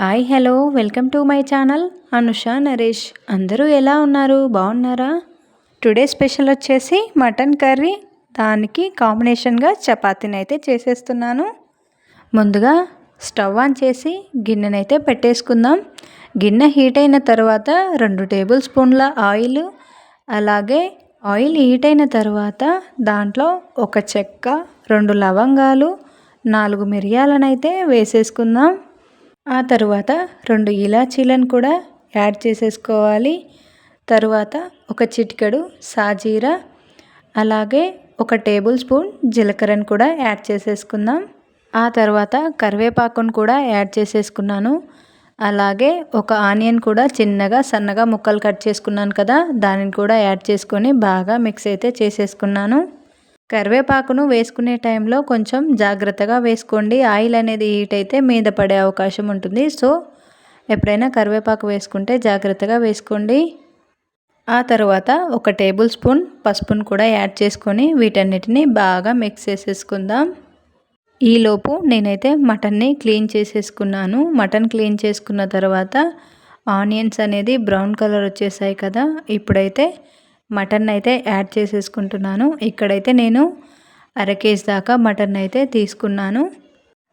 Hi hello welcome to my channel. Anusha Naresh అందరూ ఎలా ఉన్నారు? బాగున్నారా? టుడే స్పెషల్ వచ్చేసి మటన్ కర్రీ. దానికి కాంబినేషన్గా చపాతీని అయితే చేసేస్తున్నాను. ముందుగా స్టవ్ ఆన్ చేసి గిన్నెనైతే పెట్టేసుకుందాం. గిన్నె హీట్ అయిన తర్వాత రెండు టేబుల్ స్పూన్ల ఆయిల్. అలాగే ఆయిల్ హీట్ అయిన తర్వాత దాంట్లో ఒక చెక్క రెండు లవంగాలు నాలుగు మిరియాలనైతే వేసేసుకుందాం. ఆ తరువాత రెండు ఇలాచీలను కూడా యాడ్ చేసేసుకోవాలి. తరువాత ఒక చిటికెడు సాజీరా అలాగే ఒక టేబుల్ స్పూన్ జీలకర్రను కూడా యాడ్ చేసేసుకుందాం. ఆ తర్వాత కరివేపాకును కూడా యాడ్ చేసేసుకున్నాను. అలాగే ఒక ఆనియన్ కూడా చిన్నగా సన్నగా ముక్కలు కట్ చేసుకున్నాను కదా దానిని కూడా యాడ్ చేసుకొని బాగా మిక్స్ అయితే చేసేసుకున్నాను. కరివేపాకును వేసుకునే టైంలో కొంచెం జాగ్రత్తగా వేసుకోండి. ఆయిల్ అనేది హీట్ అయితే మీద పడే అవకాశం ఉంటుంది. సో ఎప్పుడైనా కరివేపాకు వేసుకుంటే జాగ్రత్తగా వేసుకోండి. ఆ తర్వాత ఒక టేబుల్ స్పూన్ పసుపును కూడా యాడ్ చేసుకొని వీటన్నిటిని బాగా మిక్స్ చేసేసుకుందాం. ఈలోపు నేనైతే మటన్ని క్లీన్ చేసేసుకున్నాను. మటన్ క్లీన్ చేసుకున్న తర్వాత ఆనియన్స్ అనేది బ్రౌన్ కలర్ వచ్చేసాయి కదా. ఇప్పుడైతే మటన్ అయితే యాడ్ చేసేసుకుంటున్నాను. ఇక్కడైతే నేను అర కేజీ దాకా మటన్ అయితే తీసుకున్నాను.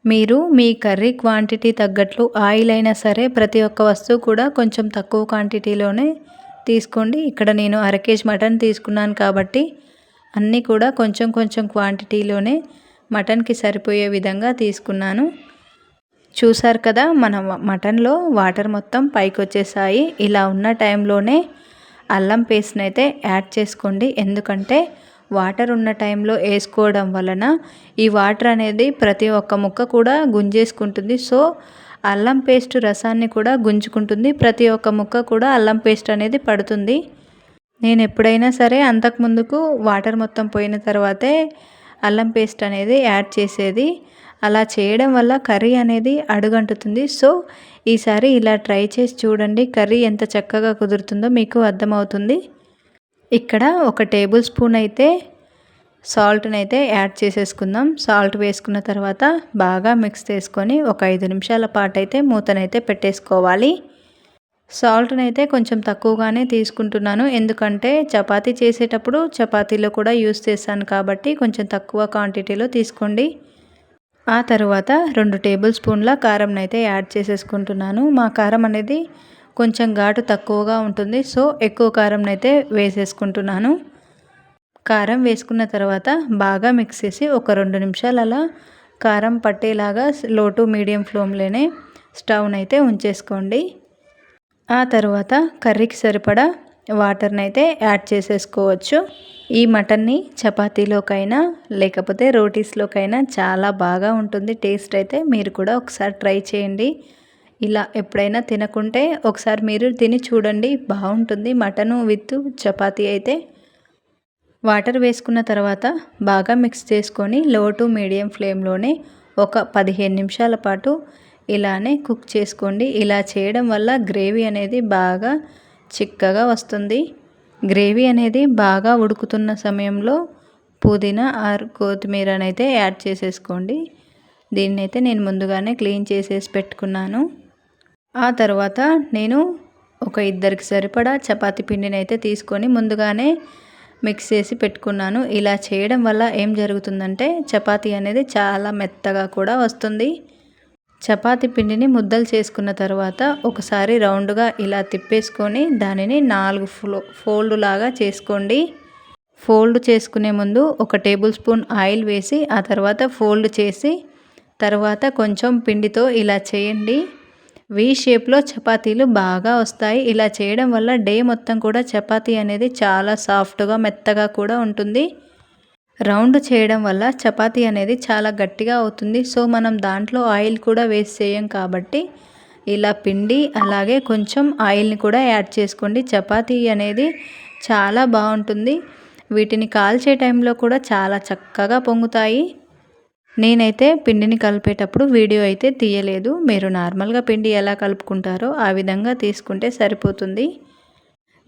మీరు మీ కర్రీ క్వాంటిటీ తగ్గట్లు ఆయిల్ అయినా సరే ప్రతి ఒక్క వస్తువు కూడా కొంచెం తక్కువ క్వాంటిటీలోనే తీసుకోండి. ఇక్కడ నేను అర కేజీ మటన్ తీసుకున్నాను కాబట్టి అన్నీ కూడా కొంచెం కొంచెం క్వాంటిటీలోనే మటన్కి సరిపోయే విధంగా తీసుకున్నాను. చూసారు కదా మన మటన్లో వాటర్ మొత్తం పైకి వచ్చేసాయి ఇలా ఉన్న టైంలోనే అల్లం పేస్ట్ని అయితే యాడ్ చేసుకోండి. ఎందుకంటే వాటర్ ఉన్న టైంలో వేసుకోవడం వలన ఈ వాటర్ అనేది ప్రతి ఒక్క ముక్క కూడా గుంజేసుకుంటుంది. సో అల్లం పేస్ట్ రసాన్ని కూడా గుంజుకుంటుంది. ప్రతి ఒక్క ముక్క కూడా అల్లం పేస్ట్ అనేది పడుతుంది. నేను ఎప్పుడైనా సరే అంతకుముందుకు వాటర్ మొత్తం పోయిన తర్వాతే అల్లం పేస్ట్ అనేది యాడ్ చేసేది. అలా చేయడం వల్ల కర్రీ అనేది అడుగంటుతుంది. సో ఈసారి ఇలా ట్రై చేసి చూడండి. కర్రీ ఎంత చక్కగా కుదురుతుందో మీకు అర్థమవుతుంది. ఇక్కడ ఒక టేబుల్ స్పూన్ అయితే సాల్ట్ని అయితే యాడ్ చేసేసుకుందాం. సాల్ట్ వేసుకున్న తర్వాత బాగా మిక్స్ చేసుకొని ఒక ఐదు నిమిషాల పాటు అయితే మూతనైతే పెట్టేసుకోవాలి. సాల్ట్ని అయితే కొంచెం తక్కువగానే తీసుకుంటున్నాను. ఎందుకంటే చపాతీ చేసేటప్పుడు చపాతీలో కూడా యూస్ చేస్తాను కాబట్టి కొంచెం తక్కువ క్వాంటిటీలో తీసుకోండి. ఆ తర్వాత రెండు టేబుల్ స్పూన్ల కారం అయితే యాడ్ చేసేసుకుంటున్నాను. మా కారం అనేది కొంచెం ఘాటు తక్కువగా ఉంటుంది సో ఎక్కువ కారం అయితే వేసేసుకుంటున్నాను. కారం వేసుకున్న తర్వాత బాగా మిక్స్ చేసి ఒక రెండు నిమిషాలు అలా కారం పట్టేలాగా లో టు మీడియం ఫ్లేమ్లోనే స్టవ్ని అయితే ఉంచేసుకోండి. ఆ తర్వాత కర్రీకి సరిపడా వాటర్ని అయితే యాడ్ చేసేసుకోవచ్చు. ఈ మటన్ని చపాతీలోకైనా లేకపోతే రోటీస్లోకైనా చాలా బాగా ఉంటుంది. టేస్ట్ అయితే మీరు కూడా ఒకసారి ట్రై చేయండి. ఇలా ఎప్పుడైనా తినకుంటే ఒకసారి మీరు తిని చూడండి. బాగుంటుంది. మటను విత్ చపాతీ అయితే వాటర్ వేసుకున్న తర్వాత బాగా మిక్స్ చేసుకొని లో టు మీడియం ఫ్లేమ్లోనే ఒక పదిహేను నిమిషాల పాటు ఇలానే కుక్ చేసుకోండి. ఇలా చేయడం వల్ల గ్రేవీ అనేది బాగా చిక్కగా వస్తుంది. గ్రేవీ అనేది బాగా ఉడుకుతున్న సమయంలో పుదీనా ఆర్ కొత్తిమీరనైతే యాడ్ చేసేసుకోండి. దీన్ని అయితే నేను ముందుగానే క్లీన్ చేసేసి పెట్టుకున్నాను. ఆ తర్వాత నేను ఒక ఇద్దరికి సరిపడా చపాతి పిండిని అయితే తీసుకొని ముందుగానే మిక్స్ చేసి పెట్టుకున్నాను. ఇలా చేయడం వల్ల ఏం జరుగుతుందంటే చపాతీ అనేది చాలా మెత్తగా కూడా వస్తుంది. చపాతి పిండిని ముద్దలు చేసుకున్న తర్వాత ఒకసారి రౌండ్గా ఇలా తిప్పేసుకొని దానిని నాలుగు ఫ్లో ఫోల్డ్ లాగా చేసుకోండి. ఫోల్డ్ చేసుకునే ముందు ఒక టేబుల్ స్పూన్ ఆయిల్ వేసి ఆ తర్వాత ఫోల్డ్ చేసి తర్వాత కొంచెం పిండితో ఇలా చేయండి. వీ షేప్లో చపాతీలు బాగా వస్తాయి. ఇలా చేయడం వల్ల డే మొత్తం కూడా చపాతీ అనేది చాలా సాఫ్ట్గా మెత్తగా కూడా ఉంటుంది. రౌండ్ చేయడం వల్ల చపాతీ అనేది చాలా గట్టిగా అవుతుంది. సో మనం దాంట్లో ఆయిల్ కూడా వేస్ట్ చేయం కాబట్టి ఇలా పిండి అలాగే కొంచెం ఆయిల్ని కూడా యాడ్ చేసుకోండి. చపాతీ అనేది చాలా బాగుంటుంది. వీటిని కాల్చే టైంలో కూడా చాలా చక్కగా పొంగుతాయి. నేనైతే పిండిని కలిపేటప్పుడు వీడియో అయితే తీయలేదు. మీరు నార్మల్గా పిండి ఎలా కలుపుకుంటారో ఆ విధంగా తీసుకుంటే సరిపోతుంది.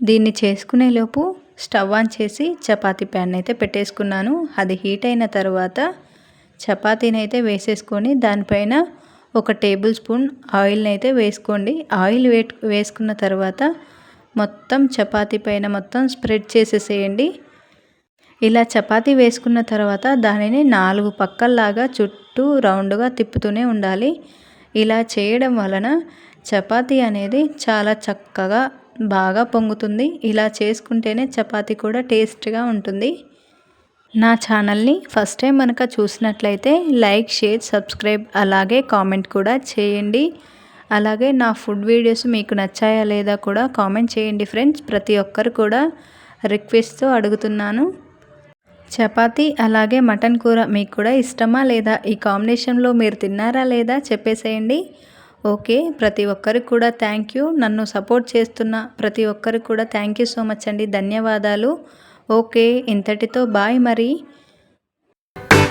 దీన్ని చేసుకునేలోపు స్టవ్ ఆన్ చేసి చపాతీ ప్యాన్ అయితే పెట్టేసుకున్నాను. అది హీట్ అయిన తర్వాత చపాతీని అయితే వేసేసుకొని దానిపైన ఒక టేబుల్ స్పూన్ ఆయిల్ని అయితే వేసుకోండి. ఆయిల్ వే వేసుకున్న తర్వాత మొత్తం చపాతీ పైన మొత్తం స్ప్రెడ్ చేసేసేయండి. ఇలా చపాతీ వేసుకున్న తర్వాత దానిని నాలుగు పక్కల్లాగా చుట్టూ రౌండ్గా తిప్పుతూనే ఉండాలి. ఇలా చేయడం వలన చపాతీ అనేది చాలా చక్కగా బాగా పొంగుతుంది. ఇలా చేసుకుంటేనే చపాతి కూడా టేస్ట్గా ఉంటుంది. నా ఛానల్ని ఫస్ట్ టైం కనుక చూసినట్లయితే లైక్ షేర్ సబ్స్క్రైబ్ అలాగే కామెంట్ కూడా చేయండి. అలాగే నా ఫుడ్ వీడియోస్ మీకు నచ్చాయా లేదా కూడా కామెంట్ చేయండి ఫ్రెండ్స్. ప్రతి ఒక్కరు కూడా రిక్వెస్ట్తో అడుగుతున్నాను. చపాతి అలాగే మటన్ కూర మీకు కూడా ఇష్టమా లేదా? ఈ కాంబినేషన్లో మీరు తిన్నారా లేదా? చెప్పేసేయండి. ఓకే ప్రతి ఒక్కరికి కూడా థ్యాంక్ యూ. నన్ను సపోర్ట్ చేస్తున్న ప్రతి ఒక్కరికి కూడా థ్యాంక్ యూ సో మచ్ అండి. ధన్యవాదాలు. ఓకే ఇంతటితో బాయ్ మరి.